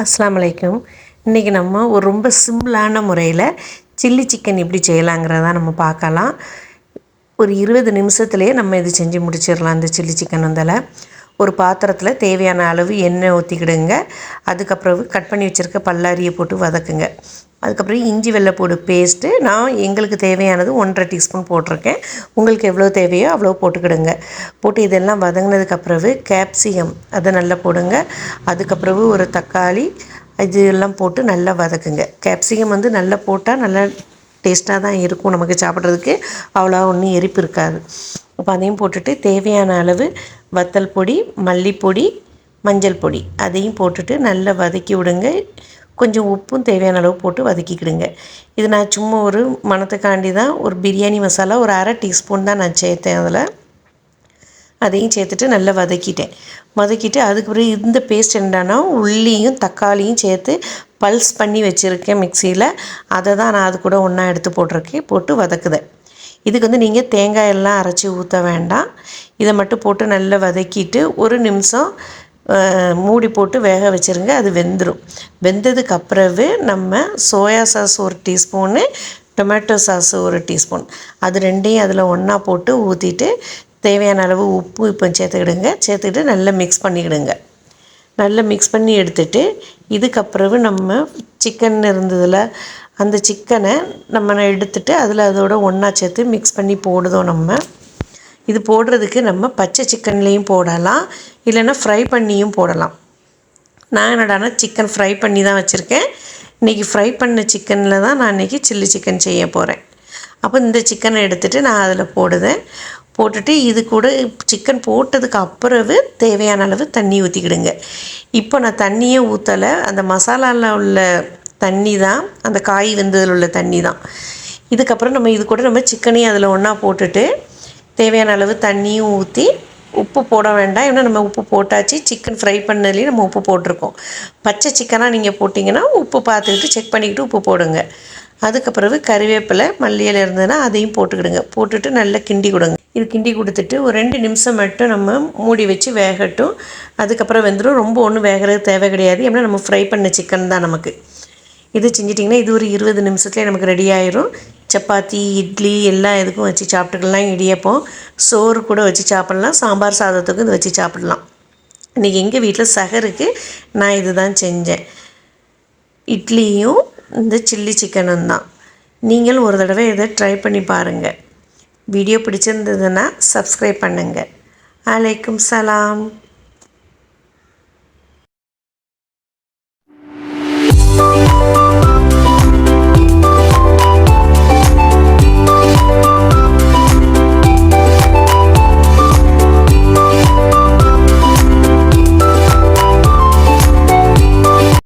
அஸ்லாம் அலைக்கும் இன்றைக்கி நம்ம ஒரு ரொம்ப சிம்பிளான முறையில் சில்லி சிக்கன் எப்படி செய்யலாங்கிறத நம்ம பார்க்கலாம். ஒரு இருபது நிமிஷத்துலேயே நம்ம இது செஞ்சு முடிச்சிடலாம் இந்த சில்லி சிக்கன் வந்தால். ஒரு பாத்திரத்தில் தேவையான அளவு எண்ணெய் ஊற்றிக்கிடுங்க அதுக்கப்புறம் கட் பண்ணி வச்சுருக்க பல்லாரியை போட்டு வதக்குங்க. அதுக்கப்புறம் இஞ்சி வெள்ளைப்பூடு பேஸ்ட்டு நான் எங்களுக்கு தேவையானது ஒன்றரை டீஸ்பூன் போட்டிருக்கேன். உங்களுக்கு எவ்வளோ தேவையோ அவ்வளோ போட்டுக்கிடுங்க. போட்டு இதெல்லாம் வதங்கினதுக்கப்புறவு கேப்சிகம் அதை நல்லா போடுங்க. அதுக்கப்புறவு ஒரு தக்காளி இது எல்லாம் போட்டு நல்லா வதக்குங்க. கேப்சிகம் வந்து நல்லா போட்டால் நல்லா டேஸ்ட்டாக தான் இருக்கும் நமக்கு சாப்பிட்றதுக்கு. அவ்வளோ ஒன்றும் எரிப்பு இருக்காது. அப்போ அதையும் போட்டுட்டு தேவையான அளவு வத்தல் பொடி மல்லிப்பொடி மஞ்சள் பொடி. அதையும் போட்டுட்டு நல்லா வதக்கி விடுங்க. கொஞ்சம் உப்பும் தேவையான அளவு போட்டு வதக்கிக்கிடுங்க. இது நான் சும்மா ஒரு மணத்துக்காண்டி தான் ஒரு பிரியாணி மசாலா ஒரு அரை டீஸ்பூன் தான் நான் சேர்த்தேன் அதில். அதையும் சேர்த்துட்டு நல்லா வதக்கிட்டேன். வதக்கிட்டு அதுக்கப்புறம் இந்த பேஸ்ட் என்னன்னா உள்ளியும் தக்காளியும் சேர்த்து பல்ஸ் பண்ணி வச்சுருக்கேன் மிக்சியில் அதை தான் நான் அது கூட ஒன்றா எடுத்து போட்டிருக்கேன். போட்டு வதக்குதேன். இதுக்கு வந்து நீங்கள் தேங்காய் எல்லாம் அரைச்சி ஊற்ற வேண்டாம். இதை மட்டும் போட்டு நல்லா வதக்கிட்டு ஒரு நிமிஷம் மூடி போட்டு வேக வச்சுருங்க அது வெந்துடும் வெந்ததுக்கு அப்புறவு நம்ம சோயா சாஸ் ஒரு டீஸ்பூனு டொமேட்டோ சாஸ் ஒரு டீஸ்பூன். அது ரெண்டையும் அதில் ஒன்றா போட்டு ஊற்றிட்டு தேவையான அளவு உப்பு இப்போ சேர்த்துக்கிடுங்க. சேர்த்துக்கிட்டு நல்லா மிக்ஸ் பண்ணிக்கிடுங்க. நல்லா மிக்ஸ் பண்ணி எடுத்துட்டு இதுக்கப்புறவு நம்ம சிக்கன் இருந்ததில் அந்த சிக்கனை நம்ம எடுத்துகிட்டு அதில் அதோட ஒன்றா சேர்த்து மிக்ஸ் பண்ணி போடுதோம் நம்ம. இது போடுறதுக்கு நம்ம பச்சை சிக்கன்லேயும் போடலாம் இல்லைன்னா ஃப்ரை பண்ணியும் போடலாம். நான் என்னடானா சிக்கன் ஃப்ரை பண்ணி தான் வச்சுருக்கேன். இன்றைக்கி ஃப்ரை பண்ண சிக்கனில் தான் நான் இன்றைக்கி சில்லி சிக்கன் செய்ய போகிறேன் அப்போ இந்த சிக்கனை எடுத்துகிட்டு நான் அதில் போடுதேன் போட்டுட்டு இது கூட சிக்கன் போட்டதுக்கு அப்புறவு தேவையான அளவு தண்ணி ஊற்றிக்கிடுங்க இப்போ நான் தண்ணியே ஊற்றலை அந்த மசாலாவில் உள்ள தண்ணி தான் அந்த காய் வெந்ததில் உள்ள தண்ணி தான். இதுக்கப்புறம் நம்ம இது கூட நம்ம சிக்கனையும் அதில் ஒன்றா போட்டுட்டு தேவையான அளவு தண்ணியும் ஊற்றி உப்பு போட வேண்டாம். ஏன்னா நம்ம உப்பு போட்டாச்சு சிக்கன் ஃப்ரை பண்ணதுலேயும் நம்ம உப்பு போட்டிருக்கோம். பச்சை சிக்கனாக நீங்கள் போட்டிங்கன்னா உப்பு பார்த்துக்கிட்டு செக் பண்ணிக்கிட்டு உப்பு போடுங்க. அதுக்கப்புறவு கறிவேப்பிலை மல்லியில் இருந்ததுன்னா அதையும் போட்டுக்கிடுங்க. போட்டுட்டு நல்லா கிண்டி கொடுங்க. இது கிண்டி கொடுத்துட்டு ஒரு ரெண்டு நிமிஷம் மட்டும் நம்ம மூடி வச்சு வேகட்டும். அதுக்கப்புறம் வெந்துடும் ரொம்ப ஒன்றும் வேகிறது தேவை கிடையாது. ஏன்னா நம்ம ஃப்ரை பண்ண சிக்கன் தான் நமக்கு. இது செஞ்சிட்டிங்கன்னா இது ஒரு இருபது நிமிஷத்துலேயே நமக்கு ரெடி ஆயிரும். சப்பாத்தி இட்லி எல்லா இதுக்கும் வச்சு சாப்பிட்டுக்கலாம் இடியப்பம் சோறு கூட வச்சு சாப்பிட்லாம் சாம்பார் சாதத்துக்கும் இது வச்சு சாப்பிட்லாம். இன்றைக்கி எங்கள் வீட்டில் சகருக்கு நான் இது தான் செஞ்சேன். இட்லியும் இந்த சில்லி சிக்கனும் தான். நீங்களும் ஒரு தடவை இதை ட்ரை பண்ணி பாருங்கள் வீடியோ பிடிச்சிருந்ததுன்னா சப்ஸ்கிரைப் பண்ணுங்கள் அலைக்கும் சலாம்.